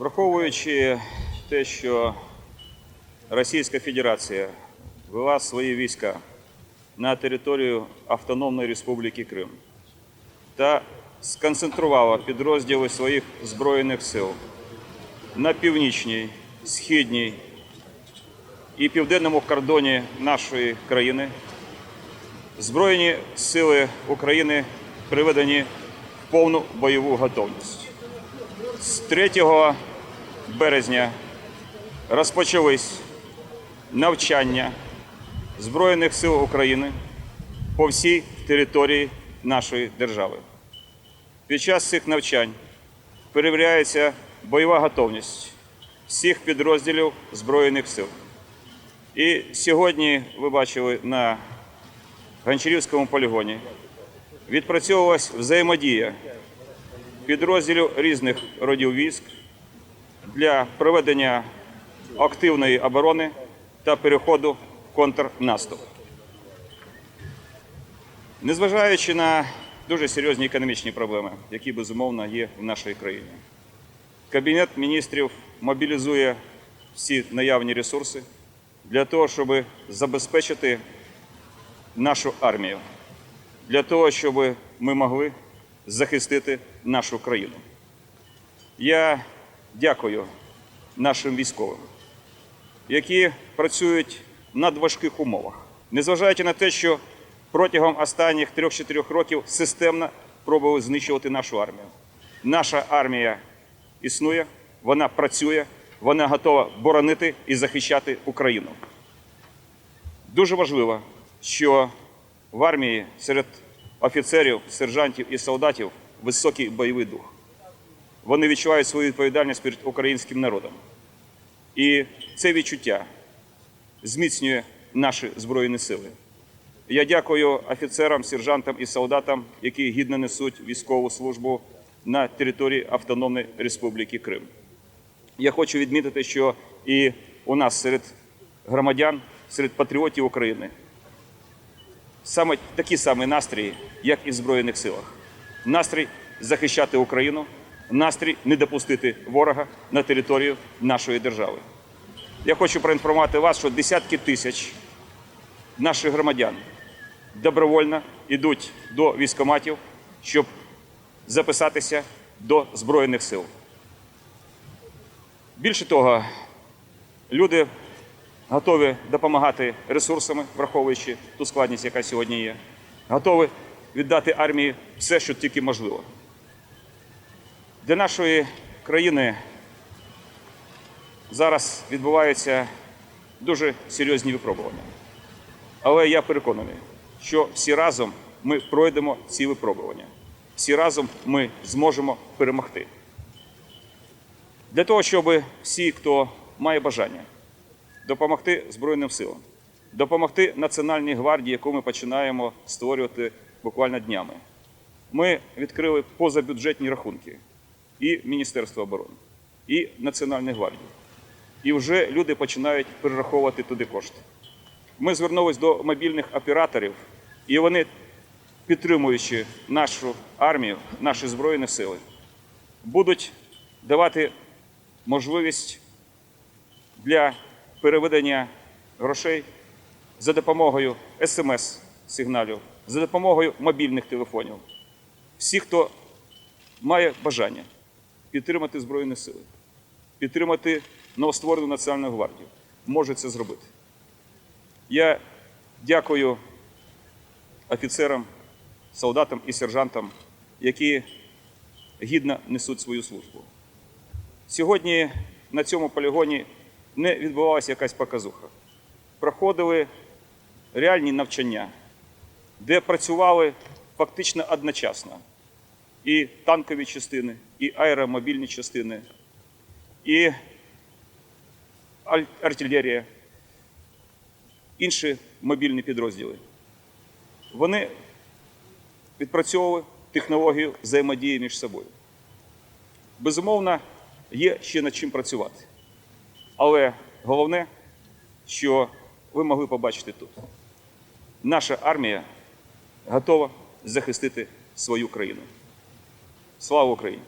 Враховуючи те, що Російська Федерація вела свої війська на територію Автономної Республіки Крим та сконцентрувала підрозділи своїх Збройних сил на північній, східній і південному кордоні нашої країни, Збройні сили України приведені в повну бойову готовність. З 3 березня розпочались навчання Збройних сил України по всій території нашої держави. Під час цих навчань перевіряється бойова готовність всіх підрозділів Збройних сил. І сьогодні ви бачили на Гончарівському полігоні відпрацьовувалась взаємодія підрозділів різних родів військ для проведення активної оборони та переходу в контрнаступ. Незважаючи на дуже серйозні економічні проблеми, які безумовно є в нашій країні, Кабінет міністрів мобілізує всі наявні ресурси для того, щоб забезпечити нашу армію, для того, щоб ми могли захистити нашу країну. Я дякую нашим військовим, які працюють в надважких умовах, незважаючи на те, що протягом останніх 3-4 років системно пробували знищувати нашу армію. Наша армія існує, вона працює, вона готова боронити і захищати Україну. Дуже важливо, що в армії серед офіцерів, сержантів і солдатів високий бойовий дух. Вони відчувають свою відповідальність перед українським народом. І це відчуття зміцнює наші Збройні сили. Я дякую офіцерам, сержантам і солдатам, які гідно несуть військову службу на території Автономної Республіки Крим. Я хочу відмітити, що і у нас серед громадян, серед патріотів України саме такі самі настрої, як і в Збройних силах. Настрій захищати Україну, настрій не допустити ворога на територію нашої держави. Я хочу проінформувати вас, що десятки тисяч наших громадян добровольно йдуть до військоматів, щоб записатися до Збройних сил. Більше того, люди готові допомагати ресурсами, враховуючи ту складність, яка сьогодні є, готові віддати армії все, що тільки можливо. Для нашої країни зараз відбуваються дуже серйозні випробування. Але я переконаний, що всі разом ми пройдемо ці випробування. Всі разом ми зможемо перемогти. Для того, щоб всі, хто має бажання допомогти Збройним силам, допомогти Національній гвардії, яку ми починаємо створювати буквально днями, ми відкрили позабюджетні рахунки і Міністерства оборони, і Національної гвардії. І вже люди починають перераховувати туди кошти. Ми звернулися до мобільних операторів, і вони, підтримуючи нашу армію, наші збройні сили, будуть давати можливість для переведення грошей за допомогою смс-сигналів, за допомогою мобільних телефонів. Всі, хто має бажання підтримати Збройні сили, підтримати новостворену Національну гвардію, може це зробити. Я дякую офіцерам, солдатам і сержантам, які гідно несуть свою службу. Сьогодні на цьому полігоні не відбувалася якась показуха. Проходили реальні навчання, де працювали фактично одночасно і танкові частини, і аеромобільні частини, і артилерія, інші мобільні підрозділи. Вони відпрацьовували технологію взаємодії між собою. Безумовно, є ще над чим працювати. Але головне, що ви могли побачити тут. Наша армія готова захистити свою країну. Слава Україні!